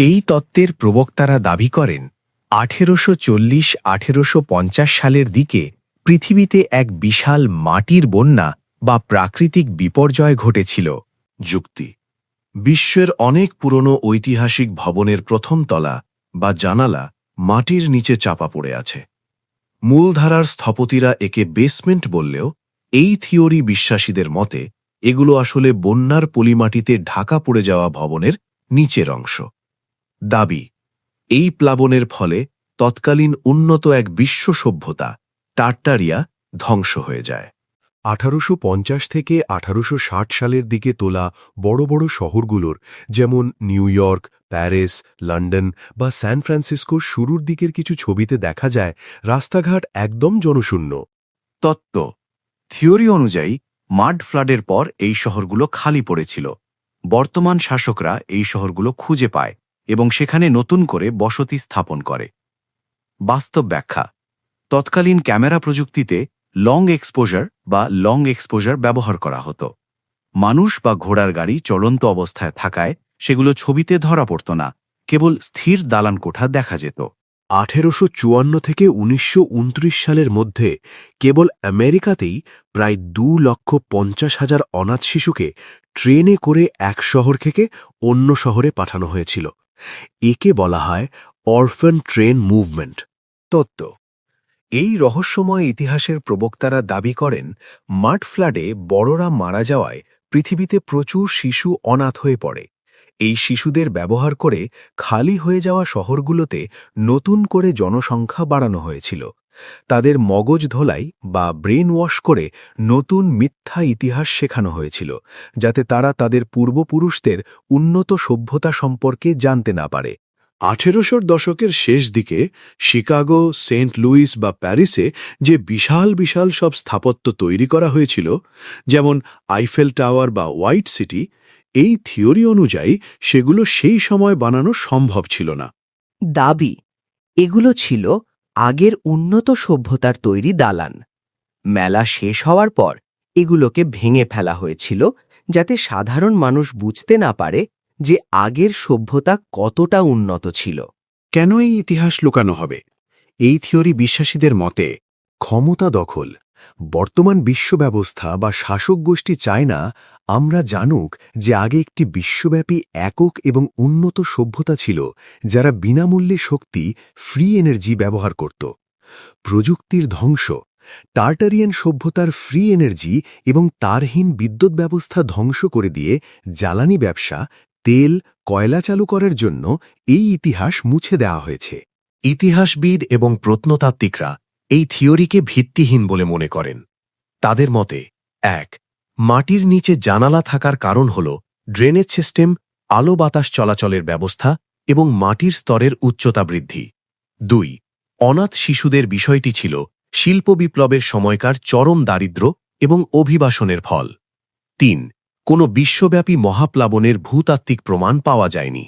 এই তত্ত্বের প্রবক্তারা দাবি করেন, আঠেরোশো চল্লিশ, আঠেরোশো সালের দিকে পৃথিবীতে এক বিশাল মাটির বন্যা বা প্রাকৃতিক বিপর্যয় ঘটেছিল। যুক্তি। বিশ্বের অনেক পুরনো ঐতিহাসিক ভবনের প্রথম তলা বা জানালা মাটির নিচে চাপা পড়ে আছে। মূলধারার স্থপতিরা একে বেসমেন্ট বললেও এই থিওরি বিশ্বাসীদের মতে এগুলো আসলে বন্যার পলিমাটিতে ঢাকা পড়ে যাওয়া ভবনের নিচের অংশ। দাবি। এই প্লাবনের ফলে তৎকালীন উন্নত এক বিশ্ব সভ্যতা টার্টারিয়া ধ্বংস হয়ে যায়। আঠারোশো পঞ্চাশ থেকে আঠারোশো ষাট সালের দিকে তোলা বড় বড় শহরগুলোর যেমন নিউ ইয়র্ক প্যারিস লন্ডন বা স্যান ফ্রান্সিসকোর শুরুর দিকের কিছু ছবিতে দেখা যায় রাস্তাঘাট একদম জনশূন্য। তত্ত্ব। থিওরি অনুযায়ী মাড ফ্লাডের পর এই শহরগুলো খালি পড়েছিল। বর্তমান শাসকরা এই শহরগুলো খুঁজে পায়। এবং সেখানে নতুন করে বসতি স্থাপন করে। বাস্তব ব্যাখ্যা, তৎকালীন ক্যামেরা প্রযুক্তিতে লং এক্সপোজার বা লং এক্সপোজার ব্যবহার করা হতো। মানুষ বা ঘোড়ার গাড়ি চলন্ত অবস্থায় থাকায় সেগুলো ছবিতে ধরা পড়ত না, কেবল স্থির দালান কোঠা দেখা যেত। আঠেরোশো চুয়ান্ন থেকে উনিশশো উনত্রিশ সালের মধ্যে কেবল আমেরিকাতেই প্রায় দু লক্ষ পঞ্চাশ হাজার অনাথ শিশুকে ট্রেনে করে এক শহর থেকে অন্য শহরে পাঠানো হয়েছিল। একে বলা হয় অরফান ট্রেন মুভমেন্ট তত্ত্ব। এই রহস্যময় ইতিহাসের প্রবক্তারা দাবি করেন, মাঠ ফ্লাডে বড়রা মারা যাওয়ায় পৃথিবীতে প্রচুর শিশু অনাথ হয়ে পড়ে। এই শিশুদের ব্যবহার করে খালি হয়ে যাওয়া শহরগুলোতে নতুন করে জনসংখ্যা বাড়ানো হয়েছিল। তাদের মগজ ধোলাই বা ব্রেন ওয়াশ করে নতুন মিথ্যা ইতিহাস শেখানো হয়েছিল, যাতে তারা তাদের পূর্বপুরুষদের উন্নত সভ্যতা সম্পর্কে জানতে না পারে। আঠেরোশোর দশকের শেষ দিকে শিকাগো, সেন্ট লুইস বা প্যারিসে যে বিশাল বিশাল সব স্থাপত্য তৈরি করা হয়েছিল, যেমন আইফেল টাওয়ার বা হোয়াইট সিটি, এই থিওরি অনুযায়ী সেগুলো সেই সময় বানানো সম্ভব ছিল না। দাবি, এগুলো ছিল আগের উন্নত সভ্যতার তৈরি দালান। মেলা শেষ হওয়ার পর এগুলোকে ভেঙে ফেলা হয়েছিল যাতে সাধারণ মানুষ বুঝতে না পারে যে আগের সভ্যতা কতটা উন্নত ছিল। কেন এই ইতিহাস লুকানো হবে? এই থিওরি বিশ্বাসীদের মতে ক্ষমতা দখল। বর্তমান বিশ্ব ব্যবস্থা বা শাসক গোষ্ঠী চায় না, আমরা জানুক যে আগে একটি বিশ্বব্যাপী, একক এবং উন্নত সভ্যতা ছিল, যারা বিনামূল্যে শক্তি ফ্রি এনার্জি ব্যবহার করত। প্রযুক্তির ধ্বংস টার্টারিয়ান সভ্যতার ফ্রি এনার্জি এবং তারহীন বিদ্যুৎ ব্যবস্থা ধ্বংস করে দিয়ে জ্বালানি ব্যবসা, তেল, কয়লা চালু করার জন্য এই ইতিহাস মুছে দেওয়া হয়েছে। ইতিহাসবিদ এবং প্রত্নতাত্ত্বিকরা এই থিওরিকে ভিত্তিহীন বলে মনে করেন। তাদের মতে, এক, মাটির নিচে জানালা থাকার কারণ হল ড্রেনেজ সিস্টেম, আলো বাতাস চলাচলের ব্যবস্থা এবং মাটির স্তরের উচ্চতা বৃদ্ধি। দুই, অনাথ শিশুদের বিষয়টি ছিল শিল্প বিপ্লবের সময়কার চরম দারিদ্র্য এবং অভিবাসনের ফল। তিন, কোনো বিশ্বব্যাপী মহাপ্লাবনের ভূতাত্ত্বিক প্রমাণ পাওয়া যায়নি।